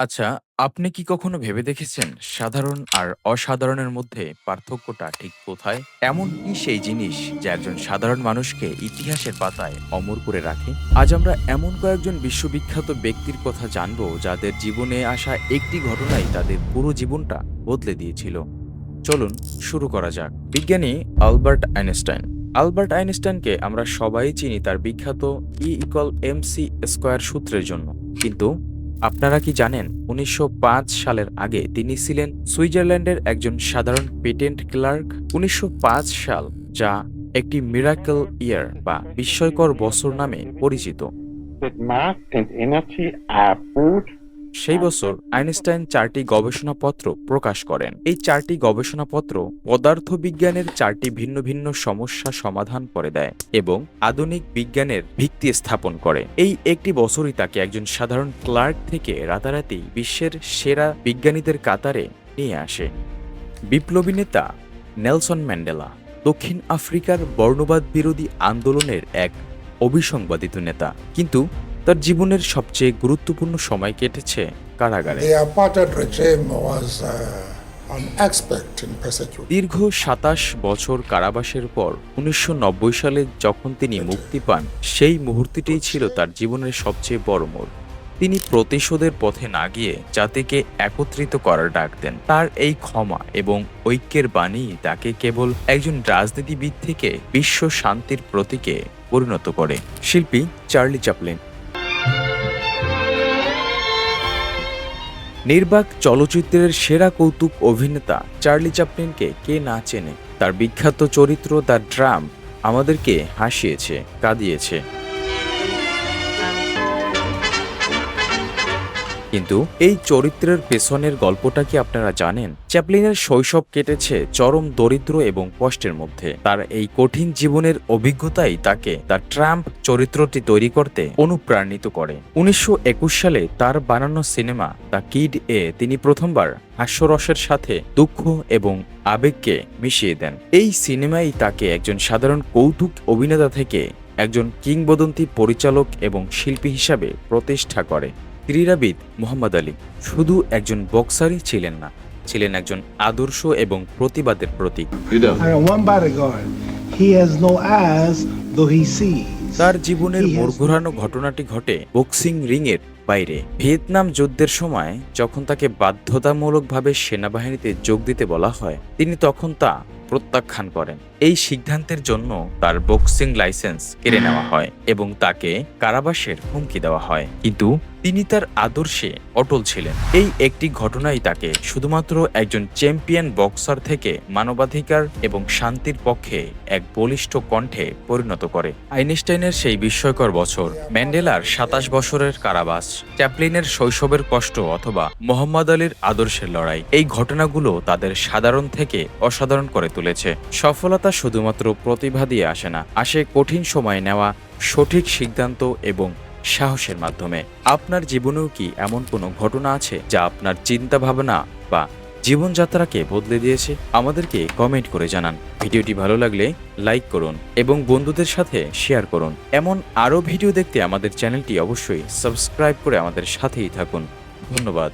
আচ্ছা, আপনি কি কখনো ভেবে দেখেছেন সাধারণ আর অসাধারণের মধ্যে পার্থক্যটা ঠিক কোথায়? এমন কি সেই জিনিস যা একজন সাধারণ মানুষকে ইতিহাসের পাতায় অমর করে রাখে? আজ আমরা এমন কয়েকজন বিশ্ববিখ্যাত ব্যক্তির কথা জানব যাদের জীবনে আসা একটি ঘটনাই তাদের পুরো জীবনটা বদলে দিয়েছিল। চলুন শুরু করা যাক। বিজ্ঞানী আলবার্ট আইনস্টাইন আলবার্ট আইনস্টাইনকে আমরা সবাই চিনি তার বিখ্যাত E equal M C square সূত্রের জন্য কিন্তু আপনারা কি জানেন, উনিশশো পাঁচ সালের আগে তিনি ছিলেন সুইজারল্যান্ডের একজন সাধারণ পেটেন্ট ক্লার্ক। উনিশশো পাঁচ সাল, যা একটি মিরাকল ইয়ার বা বিস্ময়কর বছর নামে পরিচিত। সেই বছর আইনস্টাইন চারটি গবেষণাপত্র প্রকাশ করেন। এই চারটি গবেষণাপত্র পদার্থবিজ্ঞানের চারটি ভিন্ন ভিন্ন সমস্যা সমাধান করে দেয় এবং আধুনিক বিজ্ঞানের ভিত্তি স্থাপন করে। এই একটি বছরই তাকে একজন সাধারণ ক্লার্ক থেকে রাতারাতি বিশ্বের সেরা বিজ্ঞানীদের কাতারে নিয়ে আসে। বিপ্লবী নেতা নেলসন ম্যান্ডেলা দক্ষিণ আফ্রিকার বর্ণবাদ বিরোধী আন্দোলনের এক অবিসংবাদিত নেতা। কিন্তু তার জীবনের সবচেয়ে গুরুত্বপূর্ণ সময় কেটেছে কারাগারে। Uh. দীর্ঘ সাতাশ বছর কারাবাসের পর উনিশশো নব্বই সালে যখন তিনি মুক্তি পান সেই মুহূর্তটিই ছিল তার জীবনের সবচেয়ে বড় মোড়। তিনি প্রতিশোধের পথে না গিয়ে জাতিকে একত্রিত করার ডাক দেন। তার এই ক্ষমা এবং ঐক্যের বাণী তাকে কেবল একজন রাজনীতিবিদ থেকে বিশ্ব শান্তির প্রতীকে পরিণত করে। শিল্পী চার্লি চ্যাপলিন নির্বাক চলচ্চিত্রের সেরা কৌতুক অভিনেতা চার্লি চ্যাপলিনকে কে না চেনে? তার বিখ্যাত চরিত্র দ্য ড্রাম আমাদেরকে হাসিয়েছে, কাঁদিয়েছে। কিন্তু এই চরিত্রের পেছনের গল্পটা কি আপনারা জানেন? চ্যাপলিনের শৈশব কেটেছে চরম দরিদ্র এবং কষ্টের মধ্যে। তার এই কঠিন জীবনের অভিজ্ঞতাই তাকে তার ট্রাম্প চরিত্রটি তৈরি করতে অনুপ্রাণিত করে। উনিশশো একুশ সালে তার বানানো সিনেমা দ্য কিড এ তিনি প্রথমবার হাস্যরসের সাথে দুঃখ এবং আবেগকে মিশিয়ে দেন। এই সিনেমাই তাকে একজন সাধারণ কৌতুক অভিনেতা থেকে একজন কিংবদন্তি পরিচালক এবং শিল্পী হিসাবে প্রতিষ্ঠা করে। ক্রীড়াবিদ মোহাম্মদ আলী শুধু একজন বক্সারই ছিলেন না ছিলেন একজন আদর্শ এবং প্রতিবাদের প্রতীক. তার জীবনের He মোড় ঘোরানো ঘটনাটি ঘটে বক্সিং রিং এর বাইরে। ভিয়েতনাম যুদ্ধের সময় যখন তাকে বাধ্যতামূলকভাবে সেনাবাহিনীতে যোগ দিতে বলা হয় তিনি তখন তা প্রত্যাখ্যান করেন। এই সিদ্ধান্তের জন্য তার বক্সিং লাইসেন্স কেড়ে নেওয়া হয় এবং তাকে কারাবাসের হুমকি দেওয়া হয়। কিন্তু তিনি তার আদর্শে অটল ছিলেন। এই একটি ঘটনাই তাকে শুধুমাত্র একজন চ্যাম্পিয়ন বক্সার থেকে মানবাধিকার এবং শান্তির পক্ষে এক বলিষ্ঠ কণ্ঠে পরিণত করে। আইনস্টাইনের সেই বিস্ময়কর বছর ম্যান্ডেলার সাতাশ বছরের কারাবাস, চ্যাপলিনের শৈশবের কষ্ট অথবা মোহাম্মদ আলীর আদর্শের লড়াই, এই ঘটনাগুলো তাদের সাধারণ থেকে অসাধারণ করে তুলেছে। সফলতা শুধুমাত্র প্রতিভা দিয়ে আসে না, আসে কঠিন সময় নেওয়া, সঠিক সিদ্ধান্ত এবং সাহসের মাধ্যমে। আপনার জীবনেও কি এমন কোনো ঘটনা আছে যা আপনার চিন্তা ভাবনা বা জীবনযাত্রাকে বদলে দিয়েছে? আমাদেরকে কমেন্ট করে জানান। ভিডিওটি ভালো লাগলে লাইক করুন এবং বন্ধুদের সাথে শেয়ার করুন। এমন আরও ভিডিও দেখতে আমাদের চ্যানেলটি অবশ্যই সাবস্ক্রাইব করে আমাদের সাথেই থাকুন। ধন্যবাদ।